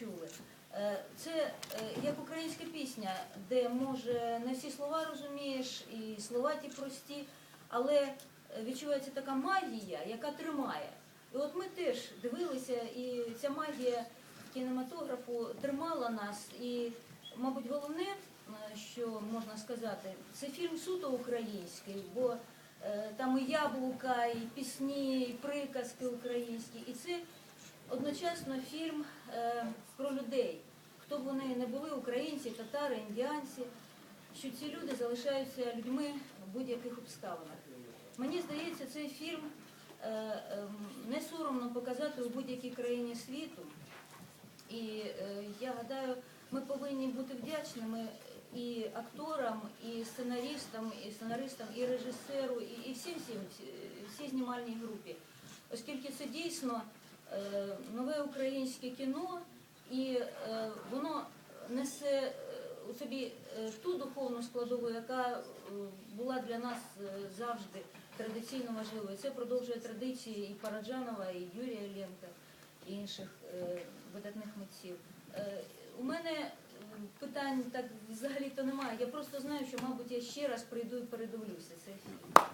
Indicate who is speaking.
Speaker 1: чули. Е, Це е, як українська пісня, де може не всі слова розумієш, і слова ті прості, але відчувається така магія, яка тримає. І от ми теж дивилися, і ця магія кінематографу тримала нас. І, мабуть, головне, е, що можна сказати, це фільм суто український, бо там і яблука, і пісні, і приказки українські. І це одночасно фільм е, про людей. Хто б вони не були, українці, татари, індіанці, що ці люди залишаються людьми в будь-яких обставинах. Мені здається, цей фільм е, ем, не соромно показати у будь-якій країні світу. І е, я гадаю, ми повинні бути вдячними і акторам, і сценаристам, і сценаристам, і режисеру, і, всім всім всі- всій знімальній групі, оскільки це дійсно нове українське кіно, і е, воно несе е, у собі е, ту духовну складову, яка е, була для нас е, завжди традиційно важливою. Це продовжує традиції і Параджанова, і Юрія Ленка, і інших е, видатних митців. Е, У мене е, питань так взагалі-то немає. Я просто знаю, що, мабуть, я ще раз прийду і передивлюся цей фільм.